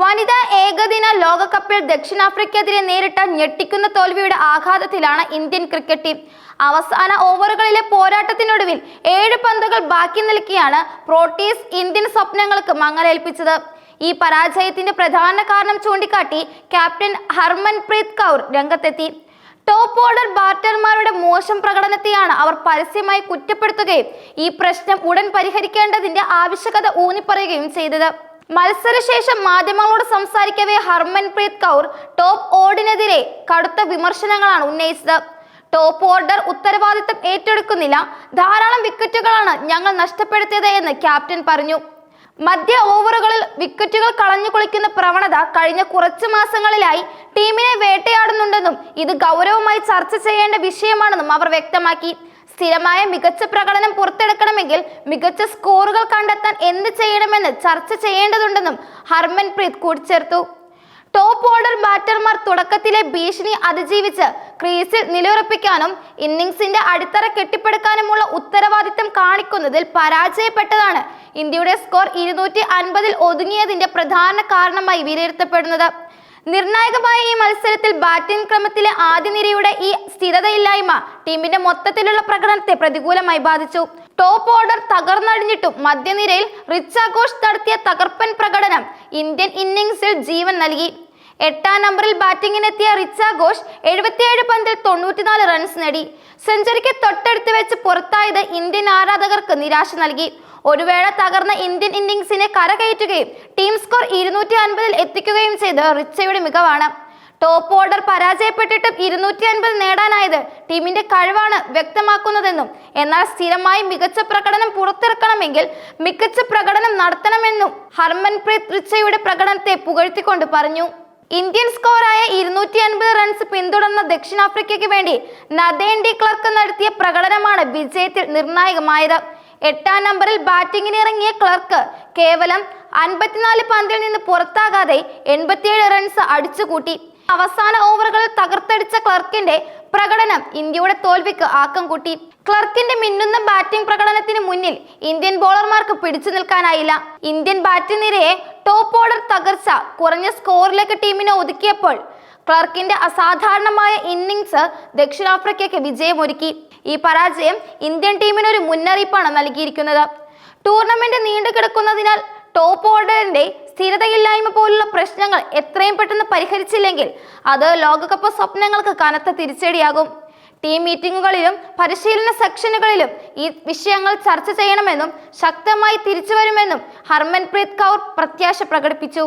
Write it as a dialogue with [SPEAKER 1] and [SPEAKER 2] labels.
[SPEAKER 1] വനിതാ ഏകദിന ലോകകപ്പിൽ ദക്ഷിണാഫ്രിക്കെതിരെ നേരിട്ട ഞെട്ടിക്കുന്ന തോൽവിയുടെ ആഘാതത്തിലാണ് ഇന്ത്യൻ ക്രിക്കറ്റ് ടീം. അവസാന ഓവറുകളിലെ പോരാട്ടത്തിനൊടുവിൽ ഏഴ് പന്തുകൾ ബാക്കി നിൽക്കിയാണ് പ്രോട്ടീസ് ഇന്ത്യൻ സ്വപ്നങ്ങൾക്ക് മങ്ങലേൽപ്പിച്ചത്. ഈ പരാജയത്തിന്റെ പ്രധാന കാരണം ചൂണ്ടിക്കാട്ടി ക്യാപ്റ്റൻ ഹർമൻപ്രീത് കൗർ രംഗത്തെത്തി. ടോപ്പ് ഓർഡർ ബാറ്റർമാരുടെ മോശം പ്രകടനത്തെയാണ് അവർ പരസ്യമായി കുറ്റപ്പെടുത്തുകയും ഈ പ്രശ്നം ഉടൻ പരിഹരിക്കേണ്ടതിന്റെ ആവശ്യകത ഊന്നിപ്പറയുകയും ചെയ്തത്. മത്സരശേഷം മാധ്യമങ്ങളോട് സംസാരിക്കവേ ഹർമൻപ്രീത് കൗർ ടോപ്പ് ഓർഡിനെതിരെ കടുത്ത വിമർശനങ്ങളാണ് ഉന്നയിച്ചത്. ടോപ്പ് ഓർഡർ ഉത്തരവാദിത്തം ഏറ്റെടുക്കുന്നില്ല. ധാരാളം വിക്കറ്റുകളാണ് ഞങ്ങൾ നഷ്ടപ്പെടുത്തിയത് എന്ന് ക്യാപ്റ്റൻ പറഞ്ഞു. മധ്യ ഓവറുകളിൽ വിക്കറ്റുകൾ കളഞ്ഞു കുളിക്കുന്ന പ്രവണത കഴിഞ്ഞ കുറച്ച് മാസങ്ങളിലായി ടീമിനെ വേട്ടയാടുന്നുണ്ടെന്നും ഇത് ഗൗരവമായി ചർച്ച ചെയ്യേണ്ട വിഷയമാണെന്നും അവർ വ്യക്തമാക്കി. സ്ഥിരമായ മികച്ച പ്രകടനം പുറത്തെടുക്കണമെങ്കിൽ മികച്ച സ്കോറുകൾ കണ്ടെത്താൻ എന്ത് ചെയ്യണമെന്ന് ചർച്ച ചെയ്യേണ്ടതുണ്ടെന്നും ഹർമൻപ്രീത് കൂട്ടിച്ചേർത്തു. ടോപ്പ് ഓർഡർ ബാറ്റർമാർ തുടക്കത്തിലെ ഭീഷണി അതിജീവിച്ച് ക്രീസിൽ നിലയുറപ്പിക്കാനും ഇന്നിംഗ്സിന്റെ അടിത്തറ കെട്ടിപ്പടുക്കാനുമുള്ള ഉത്തരവാദിത്തം കാണിക്കുന്നതിൽ പരാജയപ്പെട്ടതാണ് ഇന്ത്യയുടെ സ്കോർ ഇരുന്നൂറ്റി അൻപതിൽ ഒതുങ്ങിയതിന്റെ പ്രധാന കാരണമായി വിലയിരുത്തപ്പെടുന്നത്. നിർണായകമായ ഈ മത്സരത്തിൽ ബാറ്റിംഗ് ക്രമത്തിലെ ആദ്യ നിരയുടെ ഈ സ്ഥിരതയില്ലായ്മ ടീമിന്റെ മൊത്തത്തിലുള്ള പ്രകടനത്തെ പ്രതികൂലമായി ബാധിച്ചു. ടോപ്പ് ഓർഡർ തകർന്നടിഞ്ഞിട്ടും മധ്യനിരയിൽ റിച്ചാഘോഷ് നടത്തിയ തകർപ്പൻ പ്രകടനം ഇന്ത്യൻ ഇന്നിംഗ്സിൽ ജീവൻ നൽകി. എട്ടാം നമ്പറിൽ ബാറ്റിംഗിനെത്തിയ റിച്ച ഘോഷ് എഴുപത്തിയേഴ് പന്തിൽ തൊണ്ണൂറ്റിനാല് റൺസ് നേടി. സെഞ്ചുറിക്ക് തൊട്ടടുത്ത് വെച്ച് പുറത്തായത് ഇന്ത്യൻ ആരാധകർക്ക് നിരാശ നൽകി. ഒരു വേള തകർന്ന ഇന്ത്യൻ ഇന്നിംഗ്സിനെ കരകയറ്റുകയും ടീം സ്കോർ ഇരുന്നൂറ്റി അൻപതിൽ എത്തിക്കുകയും ചെയ്ത് റിച്ചയുടെ മികവാണ്. ടോപ്പ് ഓർഡർ പരാജയപ്പെട്ടിട്ടും ഇരുന്നൂറ്റി അൻപത് നേടാനായത് ടീമിന്റെ കഴിവാണ് വ്യക്തമാക്കുന്നതെന്നും എന്നാൽ സ്ഥിരമായി മികച്ച പ്രകടനം പുറത്തിറക്കണമെങ്കിൽ മികച്ച പ്രകടനം നടത്തണമെന്നും ഹർമൻപ്രീത് റിച്ചയുടെ പ്രകടനത്തെ പുകഴ്ത്തിക്കൊണ്ട് പറഞ്ഞു. ഇന്ത്യൻ സ്കോറായ ഇരുന്നൂറ്റി അൻപത് റൺസ് പിന്തുടർന്ന ദക്ഷിണാഫ്രിക്കയ്ക്ക് വേണ്ടി നദേൻ ഡി ക്ലർക്ക് നടത്തിയ പ്രകടനമാണ് വിജയത്തിൽ നിർണായകമായത്. എട്ടാം നമ്പറിൽ ബാറ്റിംഗിന് ഇറങ്ങിയ ക്ലർക്ക് കേവലം അൻപത്തിനാല് പന്തിൽ നിന്ന് പുറത്താകാതെ എൺപത്തിയേഴ് റൺസ് അടിച്ചുകൂട്ടി. അവസാന ഓവറുകളിൽ തകർത്തടിച്ച ക്ലർക്കിന്റെ പ്രകടനം ഇന്ത്യയുടെ തോൽവിക്ക് ആക്കം കൂട്ടി. ക്ലർക്കിന്റെ മിന്നുന്ന ബാറ്റിംഗ് പ്രകടനത്തിന് മുന്നിൽ ഇന്ത്യൻ ബോളർമാർക്ക് പിടിച്ചു നിൽക്കാനായില്ല. ഇന്ത്യൻ ബാറ്റിംഗ് നിരയെ ടോപ്പ് ഓർഡർ തകർച്ച കുറഞ്ഞ സ്കോറിലേക്ക് ടീമിനെ ഒതുക്കിയപ്പോൾ ക്ലർക്കിന്റെ അസാധാരണമായ ഇന്നിങ്സ് ദക്ഷിണാഫ്രിക്കയ്ക്ക് വിജയമൊരുക്കി. ഈ പരാജയം ഇന്ത്യൻ ടീമിന് ഒരു മുന്നറിയിപ്പാണ് നൽകിയിരിക്കുന്നത്. ടൂർണമെന്റ് നീണ്ടു കിടക്കുന്നതിനാൽ ടോപ്പ് ഓർഡറിന്റെ സ്ഥിരതയില്ലായ്മ പോലുള്ള പ്രശ്നങ്ങൾ എത്രയും പെട്ടെന്ന് പരിഹരിച്ചില്ലെങ്കിൽ അത് ലോകകപ്പ് സ്വപ്നങ്ങൾക്ക് കനത്ത തിരിച്ചടിയാകും. ടീം മീറ്റിംഗുകളിലും പരിശീലന സെക്ഷനുകളിലും ഈ വിഷയങ്ങൾ ചർച്ച ചെയ്യണമെന്നും ശക്തമായി തിരിച്ചു വരുമെന്നും ഹർമൻപ്രീത് കൗർ പ്രത്യാശ പ്രകടിപ്പിച്ചു.